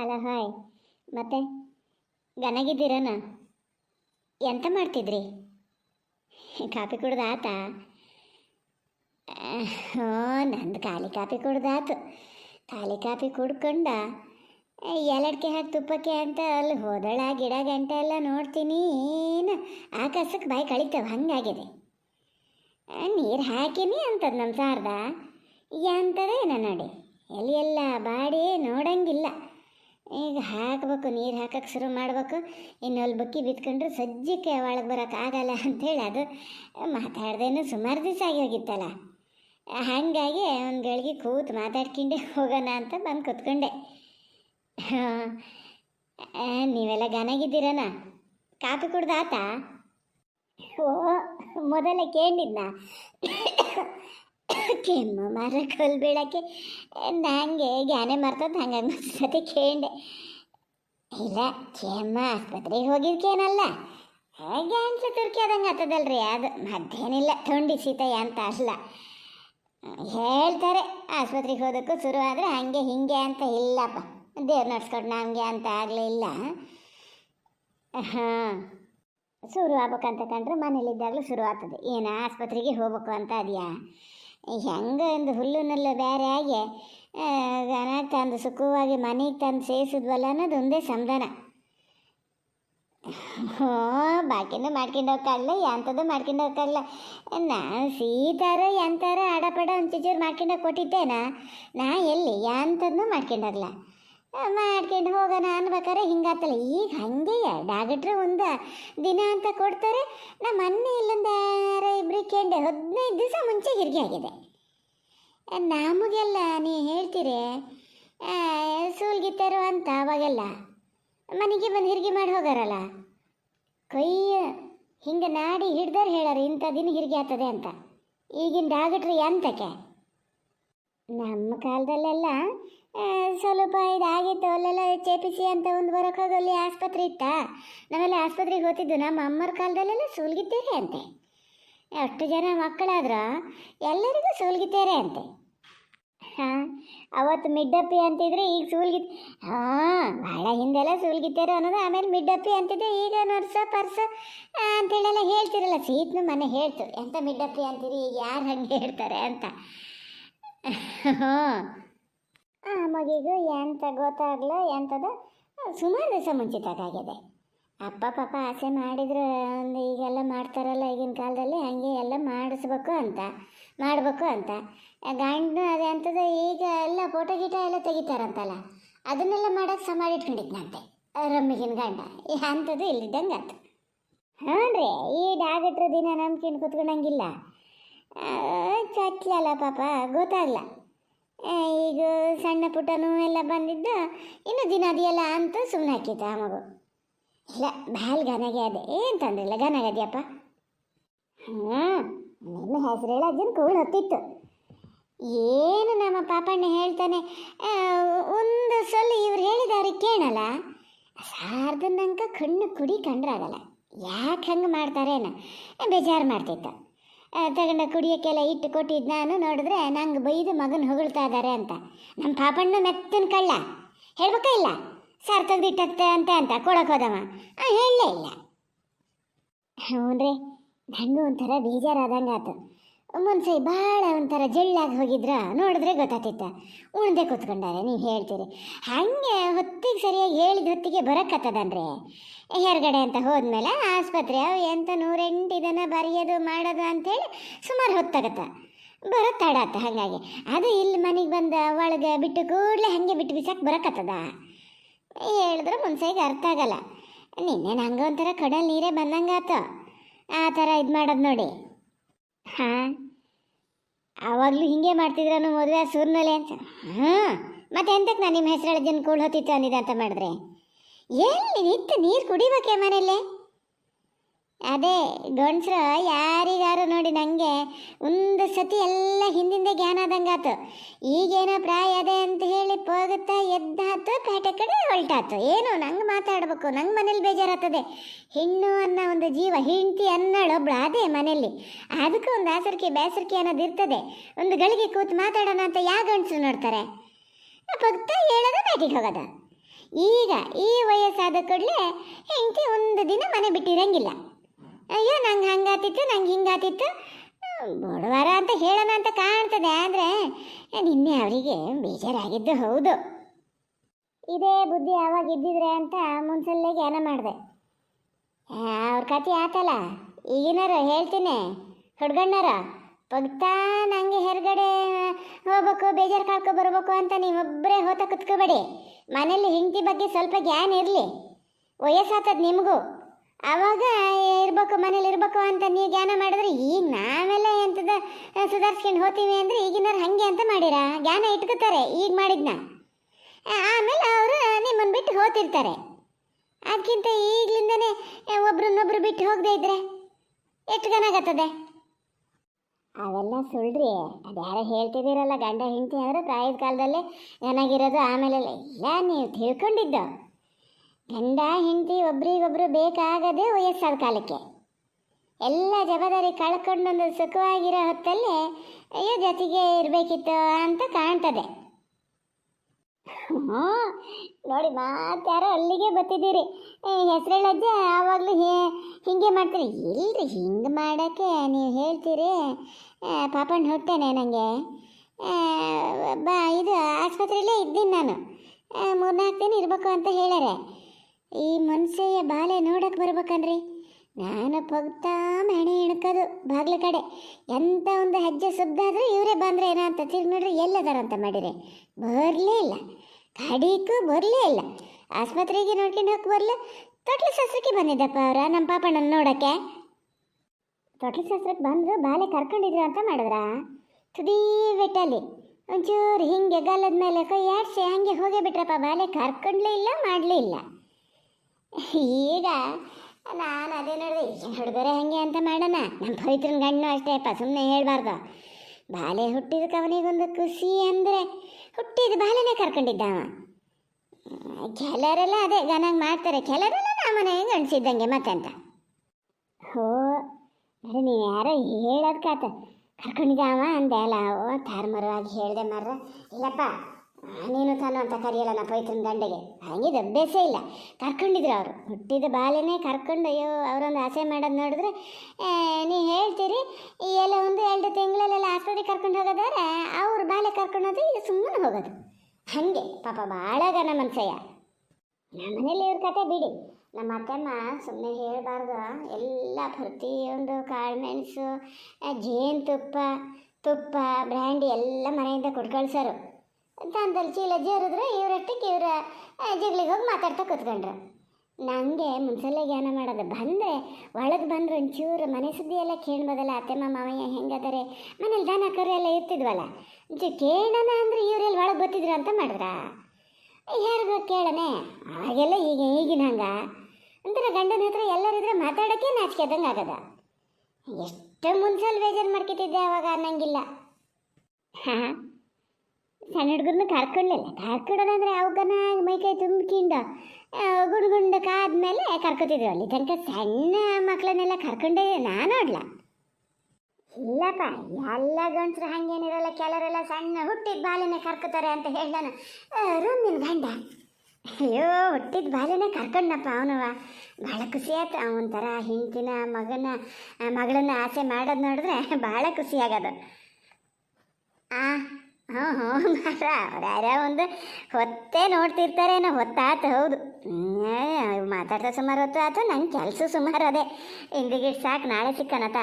ಅಲ್ಲ, ಹಾಯ್. ಮತ್ತೆ? ಗನಗಿದ್ದೀರನ ಎಂತ ಮಾಡ್ತಿದ್ರಿ? ಕಾಫಿ ಕುಡ್ದಾತ? ಹ್ಞೂ ನಂದು ಖಾಲಿ ಕಾಫಿ ಕುಡ್ದಾತು. ಖಾಲಿ ಕಾಫಿ ಕುಡ್ಕೊಂಡ ಎಲಡ್ಕೆ ಹಾಕಿ ತುಪ್ಪಕ್ಕೆ ಅಂತ ಅಲ್ಲಿ ಹೋದಳ ಗಿಡ ಗಂಟೆ ಎಲ್ಲ ನೋಡ್ತೀನಿ ಏನು? ಆಕಾಶಕ್ಕೆ ಬಾಯಿ ಕಳಿತವೆ, ಹಂಗಾಗಿದೆ. ನೀರು ಹಾಕಿನಿ ಅಂತದ್ ನಮ್ಮ ಸಾರ್ದ. ಎಂತದೇನ ನೋಡಿ? ಎಲ್ಲಿ ಎಲ್ಲ ಬಾಡಿ ನೋಡಂಗಿಲ್ಲ. ಈಗ ಹಾಕ್ಬೇಕು, ನೀರು ಹಾಕಕ್ಕೆ ಶುರು ಮಾಡಬೇಕು. ಇನ್ನು ಅಲ್ಲಿ ಬಕ್ಕಿ ಬಿತ್ಕೊಂಡ್ರೆ ಸಜ್ಜಕ್ಕೆ ಒಳಗೆ ಬರೋಕೆ ಆಗಲ್ಲ ಅಂಥೇಳಿ ಅದು ಮಾತಾಡ್ದೇನು ಸುಮಾರು ದಿವಸ ಆಗಿ ಹೋಗಿತ್ತಲ್ಲ. ಹಾಗಾಗಿ ಒಂದು ಗಳಿಗೆ ಕೂತು ಮಾತಾಡ್ಕೊಂಡೆ ಹೋಗೋಣ ಅಂತ ಬಂದು ಕೂತ್ಕೊಂಡೆ. ನೀವೆಲ್ಲ ಗನಾಗಿದ್ದೀರನ ಕಾಫಿ ಕುಡ್ದಾತ ಓ, ಮೊದಲೇ ಕೇಳಿದ್ನ? ಕೆಮ್ಮು ಮರ ಕಲ್ ಬೀಳಕ್ಕೆ ನಂಗೆ ಜ್ಞಾನ ಮರ್ತದ ಹಂಗೆ ಸತಿ ಕೇಂಡೆ ಇಲ್ಲ ಕೆಮ್ಮ ಆಸ್ಪತ್ರೆಗೆ ಹೋಗಿದ್ಕೇನಲ್ಲ? ಗ್ಯಾನ್ಸ ತುರ್ಕಿ ಆದಂಗೆ ಆಗ್ತದಲ್ರಿ, ಅದು ಮತ್ತೇನಿಲ್ಲ ಥಂಡಿ ಶೀತ ಅಂತ ಅಲ್ಲ ಹೇಳ್ತಾರೆ, ಆಸ್ಪತ್ರೆಗೆ ಹೋದಕ್ಕೂ ಶುರು ಆದರೆ ಹಾಗೆ ಹಿಂಗೆ ಅಂತ ಇಲ್ಲಪ್ಪ. ದೇವ್ರು ನಡ್ಸ್ಕೊಂಡು, ನಮಗೆ ಅಂತ ಆಗಲಿಲ್ಲ ಹಾಂ, ಶುರು ಆಗ್ಬೇಕಂತ ಕಂಡ್ರೆ ಮನೇಲಿದ್ದಾಗಲೂ ಶುರು ಆಗ್ತದೆ. ಏನು, ಆಸ್ಪತ್ರೆಗೆ ಹೋಗ್ಬೇಕು ಅಂತ ಅದೆಯಾ? ಹೆಂಗೆ ಒಂದು ಹುಲ್ಲುನಲ್ಲ ಬೇರೆ ಆಗಿ ದನ ತಂದು ಸುಖವಾಗಿ ಮನೆಗೆ ತಂದು ಸೇರಿಸಿದ್ವಲ್ಲ ಅನ್ನೋದು ಒಂದೇ ಸಮಾಧಾನ ಹ್ಞೂ ಬಾಕಿನೂ ಮಾಡ್ಕೊಂಡು ಹೋಗಲ್ಲ ಎಂಥದ್ದು ಮಾಡ್ಕೊಂಡು ಹೋಗಲ್ಲ ನಾನು ಸೀತಾರ ಎಂಥಾರ ಅಡಪಡ ಒಂಚೂರು ಮಾಡ್ಕೊಂಡು ಕೊಟ್ಟಿದ್ದೇನಾ? ನಾ ಎಲ್ಲಿ ಎಂಥದ್ದು ಮಾಡ್ಕೊಂಡಾಗಲ್ಲ ಮಾಡ್ಕೊಂಡು ಹೋಗೋಣ ಅನ್ಬೇಕಾರೆ ಹಿಂಗಾತಲ್ಲ. ಈಗ ಹಂಗೆಯ ಡಾಕ್ಟ್ರು ಒಂದು ದಿನ ಅಂತ ಕೊಡ್ತಾರೆ. ನಮ್ಮ ಮೊನ್ನೆ ಇಲ್ಲೊಂದು ಯಾರೋ ಕೇಂಡೆ ಹದಿನೈದು ದಿವಸ ಮುಂಚೆ ಹೆರಿಗೆ ಆಗಿದೆ. ನಮಗೆಲ್ಲ ನೀ ಹೇಳ್ತೀರಿ? ಸೂಲ್ಗಿತ್ತರು ಅಂತ ಅವಾಗೆಲ್ಲ. ಮನೆಗೆ ಬಂದು ಹಿರಿಗೆ ಮಾಡಿ ಹೋಗಾರಲ್ಲ? ಕೈ ಹಿಂಗೆ ನಾಡಿ ಹಿಡ್ದಾರ ಹೇಳಾರ ಇಂಥ ದಿನ ಹಿರಿಗೆ ಆಗ್ತದೆ ಅಂತ. ಈಗಿನ ಡಾಕ್ಟ್ರು ಎಂತಕ್ಕೆ? ನಮ್ಮ ಕಾಲದಲ್ಲೆಲ್ಲ ಸ್ವಲ್ಪ ಇದಾಗಿತ್ತು. ಅಲ್ಲೆಲ್ಲ ಚೇಪಿಸಿ ಅಂತ ಒಂದು ಬರೋಕೆ ಹೋಗಲ್ಲಿ ಆಸ್ಪತ್ರೆ ಇತ್ತ? ನಾವೆಲ್ಲ ಆಸ್ಪತ್ರೆಗೆ ಗೊತ್ತಿದ್ದು ನಮ್ಮ ಅಮ್ಮರ ಕಾಲದಲ್ಲೆಲ್ಲ ಸೂಲ್ಗಿತ್ತೇರೆ ಅಂತೆ. ಅಷ್ಟು ಜನ ಮಕ್ಕಳಾದ್ರ ಎಲ್ಲರಿಗೂ ಸೂಲ್ಗಿತ್ತೇರೆ ಅಂತೆ. ಹಾಂ, ಅವತ್ತು ಮಿಡ್ಡಪ್ಪಿ ಅಂತಿದ್ರೆ ಈಗ ಸೂಲ್ಗಿ, ಹಾಂ ಭಾಳ ಹಿಂದೆಲ್ಲ ಸೂಲ್ಗಿತ್ತೇರು ಅನ್ನೋದು, ಆಮೇಲೆ ಮಿಡ್ಡಪ್ಪಿ ಅಂತಿದ್ದೆ ಈಗ ನರ್ಸ ಪರ್ಸ ಅಂತೇಳೆಲ್ಲ ಹೇಳ್ತಿರಲ್ಲ, ಸೀತ್ನು ಮನೆ ಹೇಳ್ತು. ಎಂತ ಮಿಡ್ಡಪ್ಪಿ ಅಂತೀರಿ, ಈಗ ಯಾರು ಹಂಗೆ ಹೇಳ್ತಾರೆ ಅಂತ. ಹ್ಞೂ ಆ, ಮಗಿಗೂ ಎಂತ ಗೊತ್ತಾಗ್ಲ ಎಂಥದ ಸುಮಾರು ದಿವಸ ಮುಂಚಿತಕ್ಕಾಗಿದೆ ಅಪ್ಪ, ಪಾಪ ಆಸೆ ಮಾಡಿದ್ರು ಒಂದು ಈಗೆಲ್ಲ ಮಾಡ್ತಾರಲ್ಲ ಈಗಿನ ಕಾಲದಲ್ಲಿ, ಹಾಗೆ ಎಲ್ಲ ಮಾಡಿಸ್ಬೇಕು ಅಂತ, ಮಾಡಬೇಕು ಅಂತ. ಗಂಡು ಅದೇ ಅಂಥದ್ದು ಈಗ ಎಲ್ಲ ಫೋಟೋ, ಗೀಟ ಎಲ್ಲ ತೆಗಿತಾರಂತಲ್ಲ, ಅದನ್ನೆಲ್ಲ ಮಾಡೋಕೆ ಸಮಾಧಿ ಇಟ್ಕೊಂಡಿದ್ನಂತೆ, ರಮ್ಮಿಗಿನ ಗಂಡ. ಅಂಥದ್ದು ಇಲ್ಲಿದ್ದಂಗೆ ಆತು. ಹ್ಞೂ ರೀ ಈ ಡಾಗಟ್ರ ದಿನ ನಂಬ್ಕೊಂಡು ಕುತ್ಕೊಂಡಂಗಿಲ್ಲ. ಚಟ್ಲಲ್ಲ ಪಾಪ ಗೊತ್ತಾಗಲ್ಲ ಈಗ ಸಣ್ಣ ಪುಟ್ಟ ಎಲ್ಲ ಬಂದಿದ್ದ, ಇನ್ನು ದಿನ ಅದೆಯಲ್ಲ ಅಂತ ಸುಮ್ಮನೆ ಹಾಕಿತ್ತು ಆ ಮಗು. ಇಲ್ಲ ಭಾಳ ಘನಗೆ ಅದೆ, ಏನು ತಂದ್ರಿಲ್ಲ ಗನಗದ್ಯಪ್ಪ ಹ್ಞೂ ನಿಮ್ಮ ಹೆಸರು ಹೇಳೋದನ್ನು ಕೂಳು ಹೊತ್ತಿತ್ತು. ಏನು ನಮ್ಮ ಪಾಪಣ್ಣ ಹೇಳ್ತಾನೆ ಒಂದು ಸೊಲ್ಲ ಇವ್ರು ಹೇಳಿದವ್ರು ಕೇಳಲ್ಲ. ಸಾರ್ದನ್ನಂಕ ಕಣ್ಣು ಕುಡಿ ಕಂಡ್ರಾಗಲ್ಲ. ಯಾಕೆ ಹಂಗೆ ಮಾಡ್ತಾರೇನ, ಬೇಜಾರು ಮಾಡ್ತಿತ್ತು ತಗೊಂಡ ಕುಡಿಯೋಕ್ಕೆಲ್ಲ ಇಟ್ಟು ಕೊಟ್ಟಿದ್ದು ನಾನು, ನೋಡಿದ್ರೆ ನಂಗೆ ಬೈದು ಮಗನ ಹೊಗಳ್ತಾ ಇದ್ದಾರೆ ಅಂತ. ನಮ್ಮ ಪಾಪಣ್ಣ ಮೆತ್ತನ ಕಳ್ಳ. ಹೇಳ್ಬೇಕಾ ಇಲ್ಲ? ಸರ್ ತೆಗ್ದಿಟ್ಟತ್ತೆ ಅಂತ ಅಂತ ಕೊಡಕ್ಕೆ ಹೋದವ. ಆ, ಹೇಳಲೇ ಇಲ್ಲ. ಹ್ಞೂ ರೀ ನನಗೂ ಒಂಥರ ಬೇಜಾರಾದಂಗೆ ಆತು ಮುನ್ಸೈ ಭಾಳ ಒಂಥರ ಜಳ್ಳಾಗಿ ಹೋಗಿದ್ರ ನೋಡಿದ್ರೆ ಗೊತ್ತಾತಿತ್ತ ಉಣ್ದೆ ಕೂತ್ಕೊಂಡಾರೆ, ನೀವು ಹೇಳ್ತೀರಿ. ಹಾಗೆ ಹೊತ್ತಿಗೆ ಸರಿಯಾಗಿ ಹೇಳಿದ ಹೊತ್ತಿಗೆ ಬರೋಕ್ಕತ್ತದನ್ರಿ ಹೊರಗಡೆ ಅಂತ ಹೋದ್ಮೇಲೆ ಆಸ್ಪತ್ರೆ ಅವು ಎಂತ ನೂರೆಂಟು ಇದನ್ನು ಬರೆಯೋದು ಮಾಡೋದು ಅಂತೇಳಿ ಸುಮಾರು ಹೊತ್ತಾಗತ್ತೆ. ಬರೋ ತಡಾತ ಹಾಗಾಗಿ. ಅದು ಇಲ್ಲಿ ಮನೆಗೆ ಬಂದ ಒಳಗೆ ಬಿಟ್ಟು ಕೂಡಲೇ ಹಾಗೆ ಬಿಟ್ಟು ಬಿಸಾಕಿ ಬರೋಕ್ಕತ್ತದ ಹೇಳಿದ್ರೆ ಮುನ್ಸೈಗೆ ಅರ್ಥ ಆಗಲ್ಲ. ನಿನ್ನೆ ನಂಗೆ ಒಂಥರ ಕಡಲ್ ನೀರೇ ಬಂದಂಗಾತು. ಆ ಥರ ಇದು ಮಾಡೋದು ನೋಡಿ. ಹಾಂ. ಆವಾಗಲೂ ಹಿಂಗೆ ಮಾಡ್ತಿದ್ರನು ಮದುವೆ ಸೂರ್ನಲ್ಲಿ ಅಂತ. ಹಾಂ ಮತ್ತೆ ಎಂತಕ್ಕೆ ನಾನು ನಿಮ್ಮ ಹೆಸರು ಜನ ಕೂಳ್ ಹೊತ್ತಿತ್ತು ಅಂದಿದೆ ಅಂತ ಮಾಡಿದ್ರೆ? ಎಲ್ಲಿ ನಿಂತು ನೀರು ಕುಡಿಬೇಕೆ ಮನೇಲಿ ಅದೇ ಗಂಡ್ಸ್ರು ಯಾರಿಗಾರು ನೋಡಿ ನನಗೆ ಒಂದು ಸತಿ ಎಲ್ಲ ಹಿಂದಿಂದ ಜ್ಞಾನ ಆದಂಗಾತು ಈಗೇನೋ ಪ್ರಾಯ ಅದೇ ಅಂತ ಹೇಳಿ ಹೋಗುತ್ತಾ ಎದ್ದಾತು ಪೇಟೆ ಕಡೆ ಹೊಲ್ಟಾತು. ಏನು ನಂಗೆ ಮಾತಾಡಬೇಕು, ನಂಗೆ ಮನೇಲಿ ಬೇಜಾರಾಗ್ತದೆ. ಹೆಣ್ಣು ಅನ್ನೋ ಒಂದು ಜೀವ, ಹೆಂಡತಿ ಅನ್ನೋಳೊಬ್ಳು ಅದೇ ಮನೆಯಲ್ಲಿ ಅದಕ್ಕೂ ಒಂದು ಆಸರಿಕೆ ಬೇಸರಿಕೆ ಅನ್ನೋದು ಇರ್ತದೆ. ಒಂದು ಗಳಿಗೆ ಕೂತು ಮಾತಾಡೋಣ ಅಂತ ಯಾವ ಗಂಡಸರು ನೋಡ್ತಾರೆ? ಭಕ್ತ ಹೇಳೋದು ಬ್ಯಾಟಿಗೆ ಹೋಗೋದು. ಈಗ ಈ ವಯಸ್ಸಾದ ಕೂಡಲೇ ಹೆಂಡತಿ ಒಂದು ದಿನ ಮನೆ ಬಿಟ್ಟಿರಂಗಿಲ್ಲ. ಅಯ್ಯೋ, ನಂಗೆ ಹಂಗಾತಿತ್ತು, ನಂಗೆ ಹಿಂಗಾತಿತ್ತು. ಬಡವಾರ ಅಂತ ಹೇಳೋಣ ಅಂತ ಕಾಣ್ತದೆ, ಆದರೆ ನಿನ್ನೆ ಅವರಿಗೆ ಬೇಜಾರಾಗಿದ್ದು, ಹೌದು. ಇದೇ ಬುದ್ಧಿ ಯಾವಾಗ ಇದ್ದಿದ್ರೆ ಅಂತ ಮುನ್ಸಲ್ಲೇ ಜ್ಞಾನ ಮಾಡಿದೆ. ಅವ್ರ ಕತೆ ಆತಲ್ಲ ಈಗಿನಾರು ಹೇಳ್ತೀನಿ, ಹುಡ್ಗಣ್ಣರ ಪಗ್ತಾ ನಂಗೆ ಹೊರಗಡೆ ಹೋಗ್ಬೇಕು, ಬೇಜಾರು ಕಳ್ಕೊ ಬರ್ಬೇಕು ಅಂತ ನೀವೊಬ್ಬರೇ ಹೋತ ಕುತ್ಕೋಬೇಡಿ. ಮನೇಲಿ ಹೆಂಡತಿ ಬಗ್ಗೆ ಸ್ವಲ್ಪ ಜ್ಞಾನ ಇರಲಿ. ವಯಸ್ಸಾತದ ನಿಮಗೂ. ಆವಾಗ ಇರ್ಬೇಕು, ಮನೇಲಿ ಇರ್ಬೇಕು ಅಂತ ನೀವು ಜ್ಞಾನ ಮಾಡಿದ್ರೆ ಈಗ ನಾವೆಲ್ಲ ಎಂಥದ ಸುಧಾರಿಸ್ಕೊಂಡು ಹೋಗ್ತೀವಿ ಅಂದರೆ ಈಗಿನವ್ರು ಹಾಗೆ ಅಂತ ಮಾಡಿರ? ಜ್ಞಾನ ಇಟ್ಕೋತಾರೆ, ಈಗ ಮಾಡಿದ್ನ. ಆಮೇಲೆ ಅವರು ನಿಮ್ಮನ್ನು ಬಿಟ್ಟು ಹೋಗ್ತಿರ್ತಾರೆ. ಅದಕ್ಕಿಂತ ಈಗಲಿಂದನೇ ಒಬ್ರನ್ನೊಬ್ರು ಬಿಟ್ಟು ಹೋಗದೆ ಇದ್ರೆ ಎಷ್ಟು ಗನಾಗತ್ತದೆ ಅವೆಲ್ಲ ಸುಳ್ಳ್ರಿ ಅದು ಯಾರೋ ಹೇಳ್ತಿದ್ದೀರಲ್ಲ ಗಂಡ ಹೆಂಡತಿ ಅಂದರೆ ಪ್ರಾಯದ ಕಾಲದಲ್ಲೇ ಚೆನ್ನಾಗಿರೋದು ಆಮೇಲೆ ಎಲ್ಲ ನೀವು ತಿಳ್ಕೊಂಡಿದ್ದು. ಗಂಡ ಹೆಂಡತಿ, ಒಬ್ರಿಗೊಬ್ರು ಬೇಕಾಗದೆ ವಯಸ್ಸಾದ ಕಾಲಕ್ಕೆ. ಎಲ್ಲ ಜವಾಬ್ದಾರಿ ಕಳ್ಕೊಂಡೊಂದು ಸುಖವಾಗಿರೋ ಹೊತ್ತಲ್ಲಿ ಅಯ್ಯೋ ಜೊತೆಗೆ ಇರಬೇಕಿತ್ತು ಅಂತ ಕಾಣ್ತದೆ. ಹ್ಞೂ ನೋಡಿ ಮಾತಾರೋ ಅಲ್ಲಿಗೆ ಬತ್ತಿದ್ದೀರಿ ಹೆಸರೇಳಜ್ಜ, ಆವಾಗಲೂ ಹೇ, ಹಿಂಗೆ ಮಾಡ್ತೀರಿ. ಇಲ್ರಿ, ಹಿಂಗೆ ಮಾಡೋಕ್ಕೆ ನೀವು ಹೇಳ್ತೀರಿ. ಪಾಪಣ್ಣ ಹೊಟ್ಟೆನೆ ನನಗೆ ಬಾ, ಇದು ಆಸ್ಪತ್ರೆಯಲ್ಲೇ ಇದ್ದೀನಿ ನಾನು. ಮೂರ್ನಾಲ್ಕು ದಿನ ಇರಬೇಕು ಅಂತ ಹೇಳ್ಯಾರೆ. ಈ ಮನ್ಸೆಯ ಬಾಲೆ ನೋಡಕ್ಕೆ ಬರ್ಬೇಕನ್ರಿ. ನಾನು ಪಗ್ತಾ ಮಣೆ ಇಣ್ಕೋದು ಬಾಗ್ಲ ಕಡೆ. ಎಂಥ ಒಂದು ಹೆಜ್ಜೆ ಸುದ್ದಾದ್ರೂ ಇವರೇ ಬಂದ್ರೆ ಏನೋ ಅಂತ. ತಿರ್ಗಿ ನೋಡ್ರಿ ಎಲ್ಲದಾರ ಅಂತ ಮಾಡಿರಿ. ಬರಲೇ ಇಲ್ಲ. ಕಡಿಗೂ ಬರಲೇ ಇಲ್ಲ. ಆಸ್ಪತ್ರೆಗೆ ನೋಡ್ಕೊಂಡು ಹೋಗಿ ಬರಲ. ತೊಟ್ಲ ಶಾಸ್ತ್ರಕ್ಕೆ ಬಂದಿದ್ದಪ್ಪ ಅವರ ನಮ್ಮ ಪಾಪಣ್ಣನ ನೋಡೋಕ್ಕೆ. ತೊಟ್ಲ ಶಾಸ್ತ್ರಕ್ಕೆ ಬಂದರು ಬಾಲೆ ಕರ್ಕೊಂಡಿದ್ರು ಅಂತ ಮಾಡಿದ್ರಾ? ತುದೀ ಬೆಟ್ಟಲ್ಲಿ. ಒಂಚೂರು ಹಿಂಗೆ ಗಲ್ಲದ ಮೇಲೆ ಕೈ ಆಡಿಸಿ ಹಂಗೆ ಹೋಗೇ ಬಿಟ್ರಪ್ಪ. ಬಾಲೆ ಕರ್ಕೊಂಡ್ಲೇ ಇಲ್ಲ, ಮಾಡಲೇ ಇಲ್ಲ. ಈಗ ನಾನು ಅದೇ ನೋಡಿದೆ ಈಗಿನ ಹುಡುಗರೆ ಹಂಗೆ ಅಂತ ಮಾಡೋಣ? ನಮ್ಮ ಪವಿತ್ರನ ಗಣ್ಣು ಅಷ್ಟೇ ಸುಮ್ಮನೆ ಹೇಳ್ಬಾರ್ದು. ಬಾಲೆ ಹುಟ್ಟಿದಕ್ಕೆ ಅವನಿಗೊಂದು ಖುಷಿ ಅಂದರೆ ಹುಟ್ಟಿದ ಬಾಲೆನೇ ಕರ್ಕೊಂಡಿದ್ದ ಅವ ಅದೇ ಗನಾಗ್ ಮಾಡ್ತಾರೆ. ಕೆಲವರೆಲ್ಲ ನಮ್ಮನೆ ಗಂಡಸಿದ್ದಂಗೆ ಮತ್ತೆಂತ? ಹೋ ಅರೆ ನೀವು ಯಾರೋ ಹೇಳೋದ್ಕಾತ ಕರ್ಕೊಂಡಿದ್ದ ಅವ ಅಂದೆ ಅಲ್ಲ, ಓ, ತಾರ್ಮರವಾಗಿ ಹೇಳ್ದೆ ಮರ್ರ. ಇಲ್ಲಪ್ಪ ನೀನು ತಾನು ಅಂತ ಕರೆಯಲ್ಲ ನಾ ಪವಿತ್ರನ ಗಂಡಗೆ. ಹಂಗಿದ, ಅಭ್ಯಾಸ ಇಲ್ಲ. ಕರ್ಕೊಂಡಿದ್ರು ಅವರು. ಹುಟ್ಟಿದ ಬಾಲೆನೇ ಕರ್ಕೊಂಡು ಅಯ್ಯೋ, ಅವರೊಂದು ಆಸೆ ಮಾಡೋದು ನೋಡಿದ್ರೆ ನೀ ಹೇಳ್ತೀರಿ, ಈ ಎಲ್ಲ ಒಂದು ಎರಡು ತಿಂಗಳಲ್ಲೆಲ್ಲ ಆಸ್ಪತ್ರೆಗೆ ಕರ್ಕೊಂಡು ಹೋಗೋದಾದ್ರೆ, ಅವ್ರ ಬಾಲೆ ಕರ್ಕೊಂಡು ಹೋದ್ರೆ ಇದು ಸುಮ್ಮನೆ ಹೋಗೋದು. ಹಾಗೆ, ಪಾಪ ಭಾಳ ಗನ ಮನ್ಸಯ್ಯ ನಮ್ಮ ಮನೇಲಿ ಇವ್ರ ಕತೆ ಬಿಡಿ. ನಮ್ಮ ಅತ್ತೆಮ್ಮ ಸುಮ್ಮನೆ ಹೇಳಬಾರ್ದು. ಎಲ್ಲ ಪ್ರತಿಯೊಂದು ಕಾಳುಮೆಣಸು ಜೇನುತುಪ್ಪ ತುಪ್ಪ ಬ್ರ್ಯಾಂಡಿ ಎಲ್ಲ ಮನೆಯಿಂದ ಕೊಟ್ಟು ತಂದಲ್ಲಿ ಚೀಲ ಜೇರಿದ್ರೆ ಇವರಷ್ಟಕ್ಕೆ ಇವರ ಜಗ್ಲಿಗೆ ಹೋಗಿ ಮಾತಾಡ್ತಾ ಕೂತ್ಕೊಂಡ್ರು. ನನಗೆ ಮುನ್ಸಲ್ಲೇ ಜ್ಞಾನ ಮಾಡೋದು ಬಂದರೆ, ಒಳಗೆ ಬಂದ್ರೆ ಒಂಚೂರು ಮನೆ ಸುದ್ದಿ ಎಲ್ಲ ಕೇಳ್ಬೋದಲ್ಲ ಅತ್ತೆಮ್ಮ ಮಾವಯ್ಯ ಹೆಂಗದಾರೆ, ಮನೇಲಿ ದನ ಕರು ಎಲ್ಲ ಇರ್ತಿದ್ವಲ್ಲ, ಒಂಚೂರು ಕೇಳೋಣ ಅಂದರೆ ಇವರೆಲ್ಲ ಒಳಗೆ ಬರ್ತಿದ್ರು ಅಂತ ಮಾಡಿದ್ರಾ? ಯಾರಿಗೂ ಕೇಳನೆ ಆಗೆಲ್ಲ ಈಗ ಈಗಿನ ಹಂಗೆ. ಒಂಥರ ಗಂಡನ ಹತ್ರ ಎಲ್ಲರಿದ್ರೆ ಮಾತಾಡೋಕ್ಕೆ ನಾಚಿಕೆದಂಗೆ ಆಗದ. ಎಷ್ಟು ಮುನ್ಸಲ್ ಬೇಜಾರು ಮಾಡ್ಕೊತಿದ್ದೆ ಅವಾಗ ಅನ್ನಂಗಿಲ್ಲ. ಹಾಂ. ಸಣ್ಣ ಹುಡುಗರನ್ನ ಕರ್ಕೊಳ್ಳಿಲ್ಲ ಕರ್ಕೊಡೋದಂದ್ರೆ ಅವಗನ ಮೈಕೈ ತುಂಬಿಕೊಂಡು ಗುಂಡು ಕಾದ್ಮೇಲೆ ಕರ್ಕೊತಿದ್ರು ಅಲ್ಲಿ. ತನಕ ಸಣ್ಣ ಮಕ್ಕಳನ್ನೆಲ್ಲ ಕರ್ಕೊಂಡೇ ನಾನು ನೋಡ್ಲ. ಇಲ್ಲಪ್ಪ, ಎಲ್ಲ ಗಂಡಸರು ಹಂಗೇನಿರಲ್ಲ, ಕೆಲವರೆಲ್ಲ ಸಣ್ಣ ಹುಟ್ಟಿದ ಬಾಲಿನೇ ಕರ್ಕೋತಾರೆ ಅಂತ ಹೇಳ್ದಾನ ರೂಮಿನ ಗಂಡ. ಅಯ್ಯೋ, ಹುಟ್ಟಿದ ಬಾಲಿನೇ ಕರ್ಕೊಂಡಪ್ಪ ಅವನವ ಭಾಳ ಖುಷಿ ಆಯ್ತು. ಅವನ ಥರ ಹಿಂತಿನ ಮಗನ ಮಗಳನ್ನ ಆಸೆ ಮಾಡೋದು ನೋಡಿದ್ರೆ ಭಾಳ ಖುಷಿ ಆಗೋದು. ಆ ಹಾಂ ಹಾಂ ಅವ್ರ ಒಂದು ಹೊತ್ತೇ ನೋಡ್ತಿರ್ತಾರೇನೋ, ಹೊತ್ತಾತು, ಹೌದು. ಮಾತಾಡ್ತಾ ಸುಮಾರು ಹೊತ್ತು ಆಯ್ತು ನನ್ನ ಕೆಲಸ ಸುಮಾರು ಅದೇ. ಇಂದಿಗೆ ಸಾಕು, ನಾಳೆ ಸಿಕ್ಕನತ.